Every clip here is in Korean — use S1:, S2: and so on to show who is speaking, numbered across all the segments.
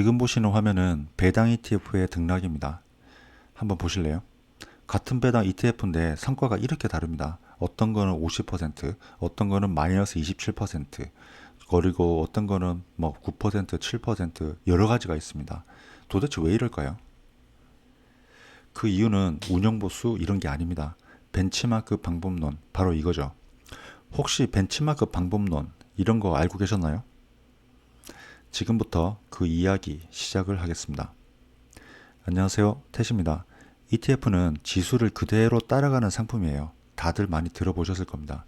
S1: 지금 보시는 화면은 배당 ETF의 등락입니다. 한번 보실래요? 같은 배당 ETF인데 성과가 이렇게 다릅니다. 어떤 거는 50%, 어떤 거는 마이너스 27%, 그리고 어떤 거는 뭐 9%, 7% 여러 가지가 있습니다. 도대체 왜 이럴까요? 그 이유는 운영보수 이런 게 아닙니다. 벤치마크 방법론 바로 이거죠. 혹시 벤치마크 방법론 이런 거 알고 계셨나요? 지금부터 그 이야기 시작을 하겠습니다. 안녕하세요. 태시입니다. ETF는 지수를 그대로 따라가는 상품이에요. 다들 많이 들어보셨을 겁니다.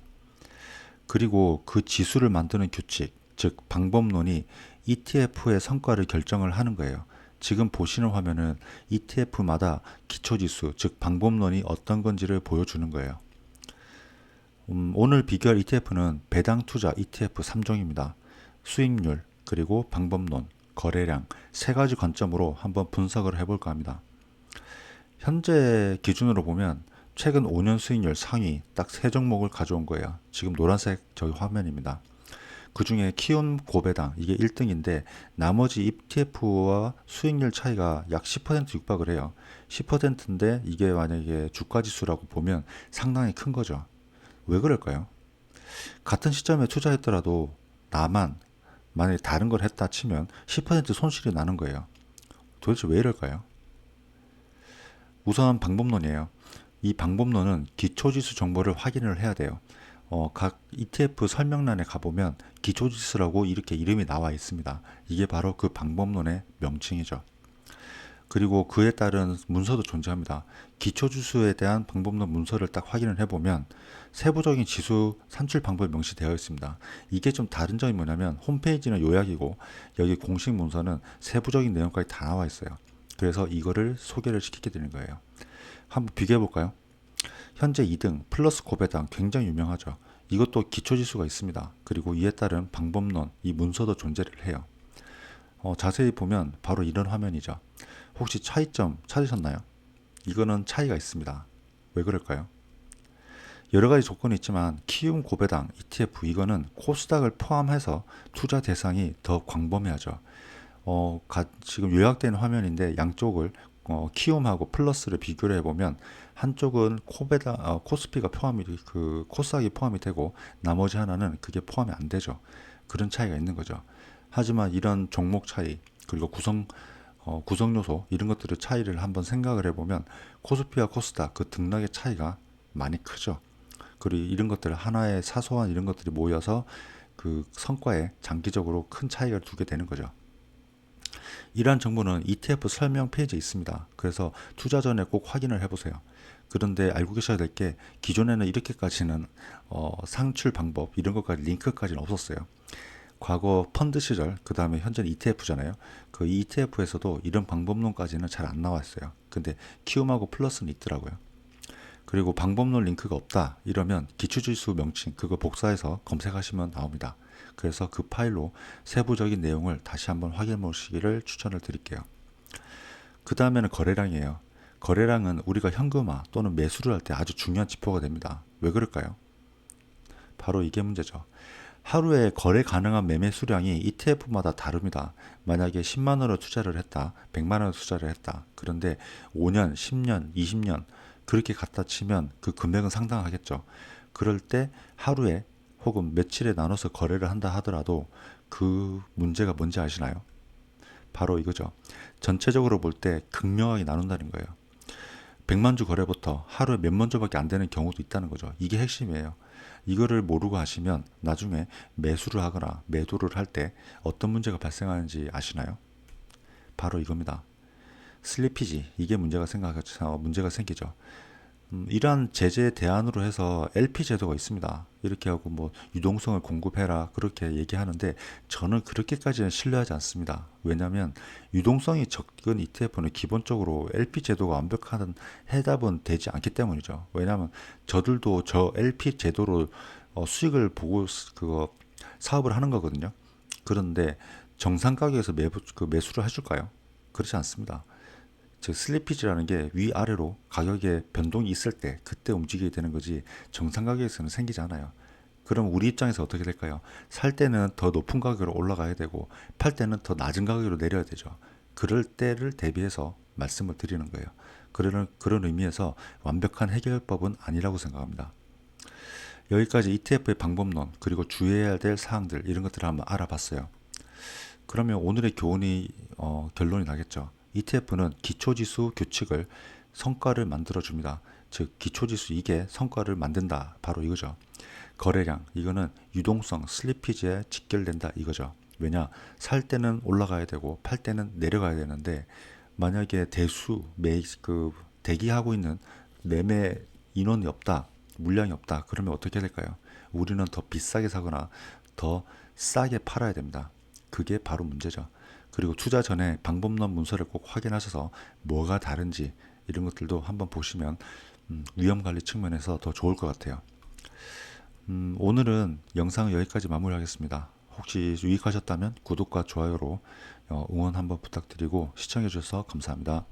S1: 그리고 그 지수를 만드는 규칙, 즉 방법론이 ETF의 성과를 결정을 하는 거예요. 지금 보시는 화면은 ETF마다 기초지수, 즉 방법론이 어떤 건지를 보여주는 거예요. 음, 오늘 비교할 ETF는 배당 투자 ETF 3종입니다. 수익률, 그리고 방법론, 거래량 세 가지 관점으로 한번 분석을 해볼까 합니다. 현재 기준으로 보면 최근 5년 수익률 상위 딱 세 종목을 가져온 거예요. 지금 노란색 저기 화면입니다. 그 중에 키움 고배당 이게 1등인데 나머지 ETF와 수익률 차이가 약 10% 육박을 해요. 10%인데 이게 만약에 주가 지수라고 보면 상당히 큰 거죠. 왜 그럴까요? 같은 시점에 투자했더라도 나만 만약에 다른 걸 했다 치면 10% 손실이 나는 거예요. 도대체 왜 이럴까요? 우선 방법론이에요. 이 방법론은 기초지수 정보를 확인을 해야 돼요. 어, 각 ETF 설명란에 가보면 기초지수라고 이렇게 이름이 나와 있습니다. 이게 바로 그 방법론의 명칭이죠. 그리고 그에 따른 문서도 존재합니다. 기초지수에 대한 방법론 문서를 딱 확인을 해보면 세부적인 지수 산출 방법이 명시되어 있습니다. 이게 좀 다른 점이 뭐냐면 홈페이지는 요약이고 여기 공식 문서는 세부적인 내용까지 다 나와 있어요. 그래서 이거를 소개를 시키게 되는 거예요. 한번 비교해 볼까요? 현재 2등 플러스 고배당 굉장히 유명하죠. 이것도 기초지수가 있습니다. 그리고 이에 따른 방법론, 이 문서도 존재를 해요. 어, 자세히 보면 바로 이런 화면이죠. 혹시 차이점 찾으셨나요? 이거는 차이가 있습니다. 왜 그럴까요? 여러 가지 조건이 있지만 키움 고배당 ETF 이거는 코스닥을 포함해서 투자 대상이 더 광범위하죠. 어, 가, 지금 요약된 화면인데 양쪽을 어, 키움하고 플러스를 비교를 해보면 한쪽은 코베다 어, 코스피가 포함이 그 코스닥이 포함이 되고 나머지 하나는 그게 포함이 안 되죠. 그런 차이가 있는 거죠. 하지만 이런 종목 차이 그리고 구성 어, 구성 요소 이런 것들의 차이를 한번 생각을 해보면 코스피와 코스닥 그 등락의 차이가 많이 크죠. 그리고 이런 것들 하나의 사소한 이런 것들이 모여서 그 성과에 장기적으로 큰 차이가 두게 되는 거죠. 이러한 정보는 ETF 설명 페이지에 있습니다. 그래서 투자 전에 꼭 확인을 해보세요. 그런데 알고 계셔야 될 게 기존에는 이렇게까지는 어, 상출 방법 이런 것까지 링크까지는 없었어요. 과거 펀드 시절 그 다음에 현재는 ETF잖아요. 그 ETF에서도 이런 방법론까지는 잘 안 나왔어요. 근데 키움하고 플러스는 있더라고요. 그리고 방법론 링크가 없다 이러면 기초지수 명칭 그거 복사해서 검색하시면 나옵니다. 그래서 그 파일로 세부적인 내용을 다시 한번 확인해 보시기를 추천을 드릴게요. 그 다음에는 거래량이에요. 거래량은 우리가 현금화 또는 매수를 할 때 아주 중요한 지표가 됩니다. 왜 그럴까요? 바로 이게 문제죠. 하루에 거래 가능한 매매 수량이 ETF마다 다릅니다. 만약에 10만 원을 투자를 했다, 100만 원을 투자를 했다. 그런데 5년, 10년, 20년 그렇게 갖다 치면 그 금액은 상당하겠죠. 그럴 때 하루에 혹은 며칠에 나눠서 거래를 한다 하더라도 그 문제가 뭔지 아시나요? 바로 이거죠. 전체적으로 볼 때 극명하게 나눈다는 거예요. 100만 주 거래부터 하루에 몇만 주밖에 안 되는 경우도 있다는 거죠. 이게 핵심이에요. 이거를 모르고 하시면 나중에 매수를 하거나 매도를 할 때 어떤 문제가 발생하는지 아시나요? 바로 이겁니다. 슬리피지 이게 문제가 생각 문제가 생기죠. 음, 이러한 제재 대안으로 해서 LP 제도가 있습니다. 이렇게 하고 뭐 유동성을 공급해라 그렇게 얘기하는데 저는 그렇게까지는 신뢰하지 않습니다. 왜냐하면 유동성이 적은 ETF는 기본적으로 LP 제도가 완벽한 해답은 되지 않기 때문이죠. 왜냐하면 저들도 저 LP 제도로 어, 수익을 보고 그거 사업을 하는 거거든요. 그런데 정상 가격에서 매, 그 매수를 해줄까요? 그렇지 않습니다. 즉 슬리피지라는 게 위아래로 가격에 변동이 있을 때 그때 움직이게 되는 거지 정상 가격에서는 생기지 않아요. 그럼 우리 입장에서 어떻게 될까요? 살 때는 더 높은 가격으로 올라가야 되고 팔 때는 더 낮은 가격으로 내려야 되죠. 그럴 때를 대비해서 말씀을 드리는 거예요. 그런 그런 의미에서 완벽한 해결법은 아니라고 생각합니다. 여기까지 ETF의 방법론 그리고 주의해야 될 사항들 이런 것들을 한번 알아봤어요. 그러면 오늘의 교훈이 어, 결론이 나겠죠. ETF는 기초지수 규칙을 성과를 만들어 줍니다. 즉 기초지수 이게 성과를 만든다. 바로 이거죠. 거래량 이거는 유동성 슬리피지에 직결된다 이거죠. 왜냐 살 때는 올라가야 되고 팔 때는 내려가야 되는데 만약에 대수 매그 대기하고 있는 매매 인원이 없다 물량이 없다 그러면 어떻게 될까요? 우리는 더 비싸게 사거나 더 싸게 팔아야 됩니다. 그게 바로 문제죠. 그리고 투자 전에 방법론 문서를 꼭 확인하셔서 뭐가 다른지 이런 것들도 한번 보시면 음, 위험 관리 측면에서 더 좋을 것 같아요. 음, 오늘은 영상을 여기까지 마무리하겠습니다. 혹시 유익하셨다면 구독과 좋아요로 어, 응원 한번 부탁드리고 시청해 주셔서 감사합니다.